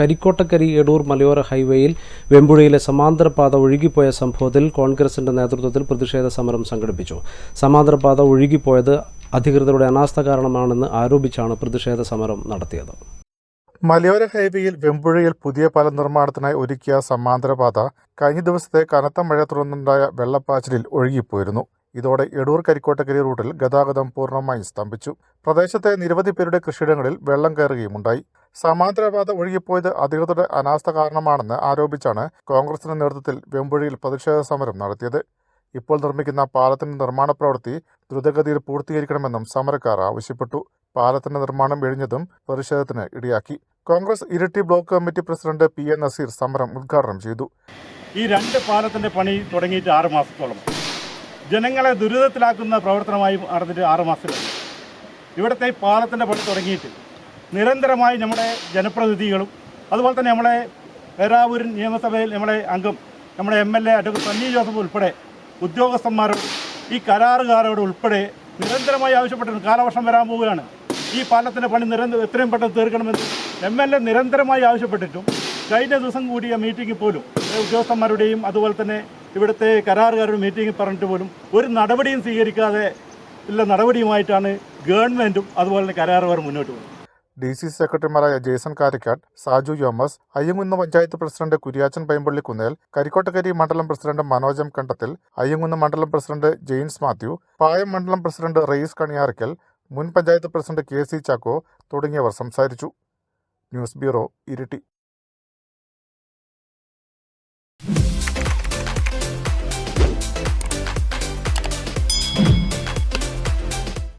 കരിക്കോട്ടക്കരി എടൂർ മലയോര ഹൈവേയിൽ വെമ്പുഴയിലെ സമാന്തരപാത ഒഴുകിപ്പോയ സംഭവത്തിൽ കോൺഗ്രസിന്റെ നേതൃത്വത്തിൽ പ്രതിഷേധ സമരം സംഘടിപ്പിച്ചു. സമാന്തരപാത ഒഴുകിപ്പോയത് അധികൃതരുടെ അനാസ്ഥ കാരണമാണെന്ന് ആരോപിച്ചാണ് പ്രതിഷേധ സമരം നടത്തിയത്. മലയോര ഹൈവേയിൽ വെമ്പുഴയിൽ പുതിയ പാല നിർമ്മാണത്തിനായി ഒരുക്കിയ സമാന്തരപാത കഴിഞ്ഞ ദിവസത്തെ കനത്ത മഴ തുടർന്നുണ്ടായ വെള്ളപ്പാച്ചിലിൽ ഒഴുകിപ്പോയിരുന്നു. ഇതോടെ എടൂർ കരിക്കോട്ടക്കരി റൂട്ടിൽ ഗതാഗതം പൂർണമായും സ്തംഭിച്ചു. പ്രദേശത്തെ നിരവധി പേരുടെ കൃഷിയിടങ്ങളിൽ വെള്ളം കയറുകയുമുണ്ടായി. സമാന്തര പാത ഒഴുകിപ്പോയത് അധികൃതരുടെ അനാസ്ഥ കാരണമാണെന്ന് ആരോപിച്ചാണ് കോൺഗ്രസിന്റെ നേതൃത്വത്തിൽ വെമ്പുഴയിൽ പ്രതിഷേധ സമരം നടത്തിയത്. ഇപ്പോൾ നിർമ്മിക്കുന്ന പാലത്തിന്റെ നിർമ്മാണ പ്രവൃത്തി ദ്രുതഗതിയിൽ പൂർത്തീകരിക്കണമെന്നും സമരക്കാർ ആവശ്യപ്പെട്ടു. പാലത്തിന്റെ നിർമ്മാണം എഴിഞ്ഞതും പ്രതിഷേധത്തിന് ഇടയാക്കി. Congress Iritty block committee president P A Naseer സമരം ഉദ്ഘാടനം ചെയ്തു. ഈ രണ്ട് പാലത്തിന്റെ പണി തുടങ്ങിയിട്ട് ആറ് മാസത്തോളം. ജനങ്ങളെ ദുരിതത്തിലാക്കുന്ന പ്രവർത്തനമായി നടന്നിട്ട് ആറ് മാസത്തിലാണ് ഇവിടുത്തെ പാലത്തിന്റെ പണി തുടങ്ങിയിട്ട് നിരന്തരമായി നമ്മുടെ ജനപ്രതിനിധികളും അതുപോലെ തന്നെ നമ്മളെ പേരാവൂരിൻ നിയമസഭയിൽ നമ്മളെ അംഗം നമ്മുടെ M L A advocate Sunny Joseph ഉൾപ്പെടെ ഉദ്യോഗസ്ഥന്മാരോട് ഈ കരാറുകാരോട് ഉൾപ്പെടെ നിരന്തരമായി ആവശ്യപ്പെട്ടിട്ടുണ്ട് കാലവർഷം വരാൻ പോവുകയാണ്. ഈ പാലത്തിന്റെ പണി നിരന്തരം എത്രയും പെട്ടെന്ന് തീർക്കണമെന്ന് എം എൽ എ നിരന്തരമായി ആവശ്യപ്പെട്ടിട്ടും കഴിഞ്ഞ ദിവസം കൂടിയ മീറ്റിംഗിൽ പോലും ഉദ്യോഗസ്ഥന്മാരുടെയും അതുപോലെ തന്നെ ഇവിടുത്തെ കരാറുകാരുടെ മീറ്റിംഗിൽ പറഞ്ഞിട്ട് പോലും ഒരു നടപടിയും സ്വീകരിക്കാതെ ഉള്ള നടപടിയുമായിട്ടാണ് ഗവൺമെന്റും അതുപോലെ തന്നെ കരാറുകാർ മുന്നോട്ട് പോകുന്നത്. ഡി സി സെക്രട്ടറിമാരായ ജേസൺ കാരിക്കാട് സാജു യോമസ് അയ്യങ്കുന്ന് പഞ്ചായത്ത് പ്രസിഡന്റ് കുര്യാച്ചൻ പൈമ്പള്ളി കുന്നേൽ കരിക്കോട്ടക്കരി മണ്ഡലം പ്രസിഡന്റ് മനോജം കണ്ടത്തിൽ അയ്യങ്കുന്ന് മണ്ഡലം പ്രസിഡന്റ് ജെയിംസ് മാത്യു പായം മണ്ഡലം പ്രസിഡന്റ് റയീസ് കണിയാർക്കൽ മുൻ panchayat president K C Chacko തുടങ്ങിയവർ സംസാരിച്ചു. News bureau Iritty.